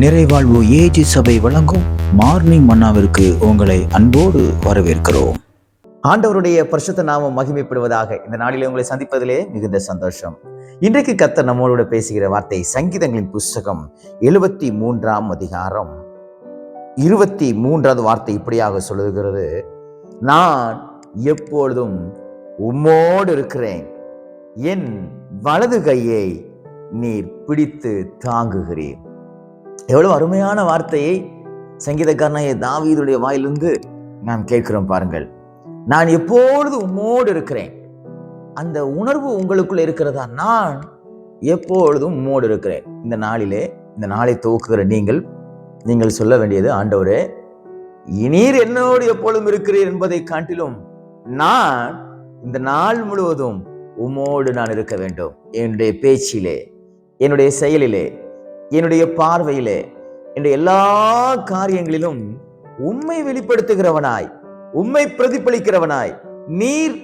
நிறைவாழ்வு AG சபை வழங்கும் morning மன்னாவிற்கு உங்களை அன்போடு வரவேற்கிறோம். ஆண்டவருடைய பரிசுத்த நாமம் மகிமைப்படுவதாக இந்த நாளிலே உங்களை சந்திப்பதிலே மிகுந்த சந்தோஷம். இன்றைக்கு கத்தர் நம்மளோட பேசுகிற வார்த்தை சங்கீதங்களின் புஸ்தகம் எழுபத்தி மூன்றாம் அதிகாரம். இருபத்தி மூன்றாவது வார்த்தை இப்படியாக சொல்லுகிறது. நான் எப்பொழுதும் உம்மோடு இருக்கிறேன். என் வலது கையை நீர் பிடித்து தாங்குகிறேன் எவ்வளோ அருமையான வார்த்தையை சங்கீதக்காரனாய தாவீதுடைய வாயிலிருந்து நாம் கேட்கிறோம் பாருங்கள். நான் எப்பொழுது உம்மோடு இருக்கிறேன்? அந்த உணர்வு உங்களுக்குள்ள இருக்கிறதா? நான் எப்பொழுதும் உம்மோடு இருக்கிறேன். இந்த நாளிலே இந்த நாளை துவக்குகிற நீங்கள் நீங்கள் சொல்ல வேண்டியது ஆண்டவரே நீர் என்னோடு எப்பொழுதும் இருக்கிறீர் என்பதை காட்டிலும் நான் இந்த நாள் முழுவதும் உம்மோடு நான் இருக்க வேண்டும். என்னுடைய பேச்சிலே என்னுடைய செயலிலே என்னுடைய பார்வையிலே என்னுடைய எல்லா காரியங்களிலும் உண்மை வெளிப்படுத்துகிறவனாய் உண்மை பிரதிபலிக்கிறவனாய் நீர்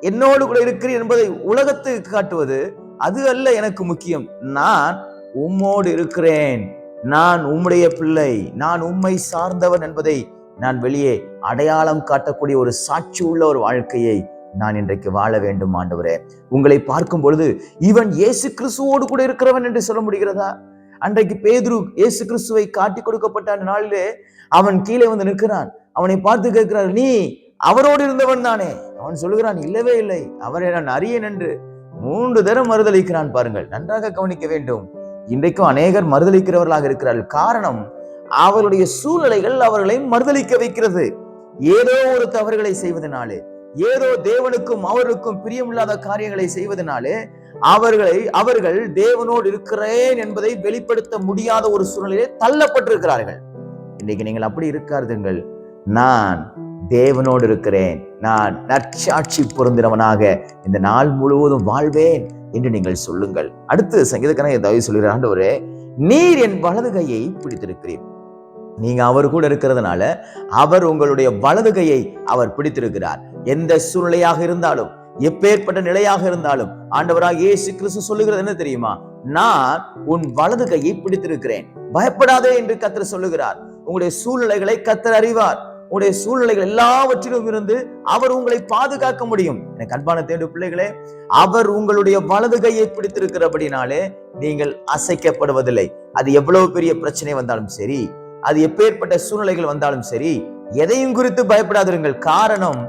என்னோடு கூட இருக்கிறீர் என்பதை உலகத்துக்கு காட்டுவது அது அல்ல எனக்கு முக்கியம். நான் உம்மோடு இருக்கிறேன். நான் உம்முடைய பிள்ளை. நான் உம்மை சார்ந்தவன் என்பதை நான் வெளியே அடையாளம் காட்டக்கூடிய ஒரு சாட்சி உள்ள ஒரு வாழ்க்கையை நான் இன்றைக்கு வாழ வேண்டும் ஆண்டவரே. உங்களை பார்க்கும் பொழுது இவன் இயேசு கிறிஸ்துவோடு கூட இருக்கிறவன் என்று சொல்ல முடிகிறதா? அன்றைக்கு பேதுரு இயேசு கிறிஸ்துவை காட்டி கொடுக்கப்பட்ட அந்த நாளிலே அவன் கீழே வந்து நிற்கிறான். அவனை பார்த்து கேட்கிறார் நீ அவரோடு இருந்தவன் தானே? அவன் சொல்லுகிறான் இல்லவே இல்லை. அவரை நான் அறியேன் என்று மூன்று தரம் மறுதளிக்கிறான் பாருங்கள். நன்றாக கவனிக்க வேண்டும். இன்றைக்கும் அநேகர் மறுதளிக்கிறவர்களாக இருக்கிறார்கள். காரணம் அவர்களுடைய சூழ்நிலைகள் அவர்களை மறுதளிக்க வைக்கிறது. ஏதோ ஒரு தவறுகளை செய்வதனாலே ஏதோ தேவனுக்கும் அவருக்கும் பிரியமில்லாத காரியங்களை செய்வதனாலே அவர்களை அவர்கள் தேவனோடு இருக்கிறேன் என்பதை வெளிப்படுத்த முடியாத ஒரு சூழ்நிலையிலே தள்ளப்பட்டிருக்கிறார்கள். இன்னைக்கு நீங்கள் அப்படி இருக்காருங்கள் நான் தேவனோடு இருக்கிறேன். நான் நற்சாட்சி பொருந்தினவனாக இந்த நாள் முழுவதும் வாழ்வேன் என்று நீங்கள் சொல்லுங்கள். அடுத்து சங்கீதக்கன தயவு சொல்கிறார் ஆண்டவரே நீர் என் வலது கையை பிடித்திருக்கிறேன் நீங்க அவர் கூட இருக்கிறதுனால அவர் உங்களுடைய வலது கையை அவர் பிடித்திருக்கிறார். எந்த சூழ்நிலையாக இருந்தாலும் எப்பேற்பட்ட நிலையாக இருந்தாலும் ஆண்டவராக இயேசு கிறிஸ்து சொல்லுகிறது என்ன தெரியுமா? நான் உன் வலது கையை பிடித்திருக்கிறேன். பயப்படாதே என்று கத்தர் சொல்லுகிறார். உங்களுடைய சூழ்நிலைகளை கத்தர் அறிவார். உங்களுடைய சூழ்நிலைகள் எல்லாவற்றிலும் இருந்து அவர் உங்களை பாதுகாக்க முடியும். எனக்கு அன்பான தேடு பிள்ளைகளே அவர் உங்களுடைய வலது கையை பிடித்திருக்கிறபடினாலே நீங்கள் அசைக்கப்படுவதில்லை. அது எவ்வளவு பெரிய பிரச்சனை வந்தாலும் சரி அது எப்பேற்பட்ட சூழ்நிலைகள் வந்தாலும் சரி எதையும் குறித்து பயப்படாதிருங்கள். காரணம்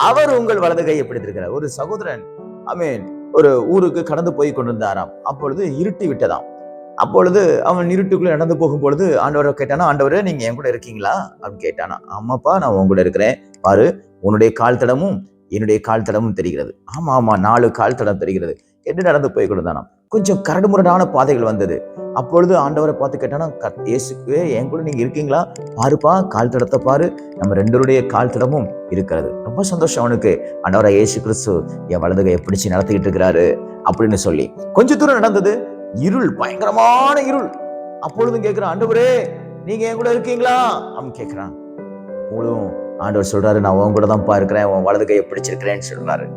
அவர் உங்கள் வலது கையை பிடித்திருக்கிறார் ஒரு சகோதரன் மீன் ஒரு ஊருக்கு கடந்து போய் கொண்டிருந்தாராம். அப்பொழுது இருட்டி விட்டதாம். அப்பொழுது அவன் இருட்டுக்குள்ளே நடந்து போகும் பொழுது ஆண்டவரை கேட்டானா ஆண்டவரே நீங்க என் கூட இருக்கீங்களா? அப்படின்னு கேட்டானா ஆமாப்பா நான் உன் கூட இருக்கிறேன். பாரு உன்னுடைய கால் தடமும் என்னுடைய கால் தடமும் தெரிகிறது. ஆமா ஆமா நாலு கால் தடம் தெரிகிறது. என்று நடந்து போய் கொண்டிருந்தானாம். கொஞ்சம் கரடுமுரடான பாதைகள் வந்தது. அப்பொழுது ஆண்டவரை பார்த்து கேட்டானா "கர்த்த- என் கூட நீங்க இருக்கீங்களா? பாருப்பா கால் தடத்தை பாரு. நம்ம ரெண்டருடைய கால் தடமும் இருக்கிறது. ரொம்ப சந்தோஷம் அவனுக்கு. ஆண்டவரை இயேசு கிறிஸ்து என் வலது கையை பிடிச்சி நடத்திக்கிட்டு இருக்கிறாரு அப்படின்னு சொல்லி. கொஞ்ச தூரம் நடந்தது. இருள் பயங்கரமான இருள். அப்பொழுதும் கேட்கிறான் ஆண்டவரே நீங்க என் கூட இருக்கீங்களா? அவன் கேட்கிறான். அப்பொழுதும் ஆண்டவர் சொல்றாரு நான் உன் கூட தான் இருக்கிறேன். உன் வலது கையை பிடிச்சிருக்கிறேன்னு சொல்றாரு.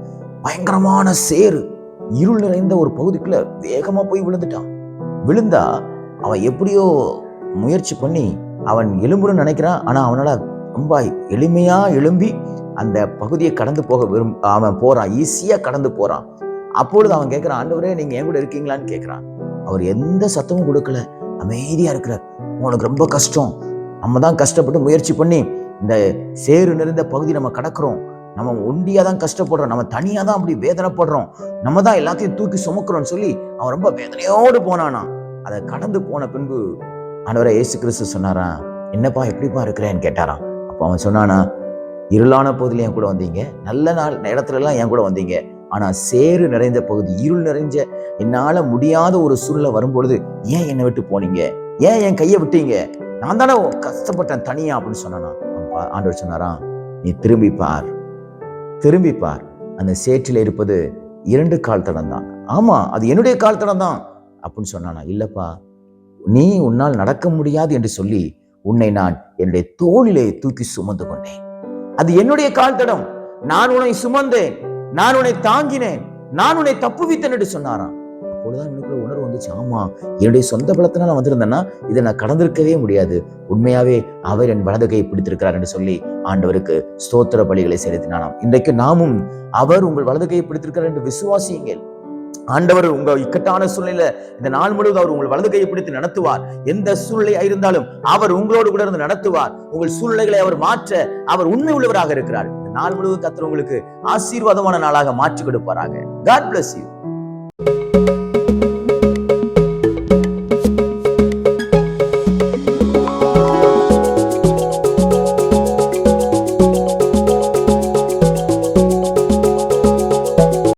பயங்கரமான சேரு இருள் நிறைந்த ஒரு பகுதிக்குள்ள வேகமா போய் விழுந்துட்டான். விழுந்தா அவன் எப்படியோ முயற்சி பண்ணி அவன் எலும்புன்னு நினைக்கிறான். ஆனால் அவனால் ரொம்ப எளிமையாக எழும்பி அந்த பகுதியை கடந்து போக விரும் அவன் போகிறான் ஈஸியாக கடந்து போகிறான் அப்பொழுது அவன் கேட்குறான் ஆண்டவரே நீங்கள் என் கூட இருக்கீங்களான்னு கேட்குறான் அவர் எந்த சத்தமும் கொடுக்கல. அமைதியாக இருக்கிறார். உனக்கு ரொம்ப கஷ்டம். நம்ம தான் கஷ்டப்பட்டு முயற்சி பண்ணி இந்த சேறு நிறைந்த பகுதி நம்ம கடக்கிறோம். நம்ம ஒண்டியாக தான் கஷ்டப்படுறோம். நம்ம தனியாக தான் அப்படி வேதனைப்படுறோம். நம்ம தான் எல்லாத்தையும் தூக்கி சுமக்கிறோம்னு சொல்லி அவன் ரொம்ப வேதனையோடு போனானா. அதை கடந்து போன பின்பு ஆண்டவரை ஏசு கிறிஸ்து சொன்னாரா என்னப்பா எப்படிப்பா இருக்கிறேன்னு? கேட்டாராம். அப்போ அவன் சொன்னானா இருளான பகுதியில் என் கூட வந்தீங்க. நல்ல நாள் இடத்துலலாம் என் கூட வந்தீங்க. ஆனால் சேறு நிறைந்த பகுதி இருள் நிறைஞ்ச என்னால் முடியாத ஒரு சூழ்நிலை வரும்பொழுது ஏன் என்னை விட்டு போனீங்க? ஏன் என் கையை விட்டீங்க? நான் தானே கஷ்டப்பட்டேன் தனியா? அப்படின்னு சொன்னானா. ஆண்டவர் சொன்னாராம் நீ திரும்பி பார். திரும்பி பார் அந்த சேற்றில் இருப்பது இரண்டு கால் தடம் தான் ஆமா அது என்னுடைய கால் தடம் தான் அப்படின்னு சொன்னானா இல்லைப்பா நீ உன்னால் நடக்க முடியாது என்று சொல்லி உன்னை நான் என்னுடைய தோளிலே தூக்கி சுமந்து கொண்டேன். அது என்னுடைய கால் தடம் நான் உன்னை சுமந்தேன். நான் உன்னை தாங்கினேன். நான் உன்னை தப்புவித்தேன் என்று சொன்னாராம். அப்பொழுதுதான் எனக்குள்ள உணர்வு வந்துச்சு. ஆமாம் என்னுடைய சொந்த பலத்தினால நான் வந்திருந்தேன்னா இதை நான் கடந்திருக்கவே முடியாது. உண்மையாவே அவர் என் வலது கையை பிடித்திருக்கிறார் என்று சொல்லி ஆண்டவருக்கு ஸ்தோத்திர பலிகளை செலுத்தினானாம். இன்றைக்கு நாமும் அவர் உங்கள் வலது கையை பிடித்திருக்கிறார் என்று விசுவாசியுங்கள். ஆண்டவர் உங்க இக்கட்டான சூழ்நிலை இந்த நாள் முழுவதும் அவர் உங்கள் வலது கையை பிடித்து நடத்துவார். எந்த சூழ்நிலையா இருந்தாலும் அவர் உங்களோடு கூட இருந்து நடத்துவார். உங்கள் சூழ்நிலைகளை அவர் மாற்ற அவர் உண்மை உள்ளவராக இருக்கிறார். இந்த நாள் முழுவதும் கத்தர் உங்களுக்கு ஆசீர்வாதமான நாளாக மாற்றி கொடுப்பாராக. God bless you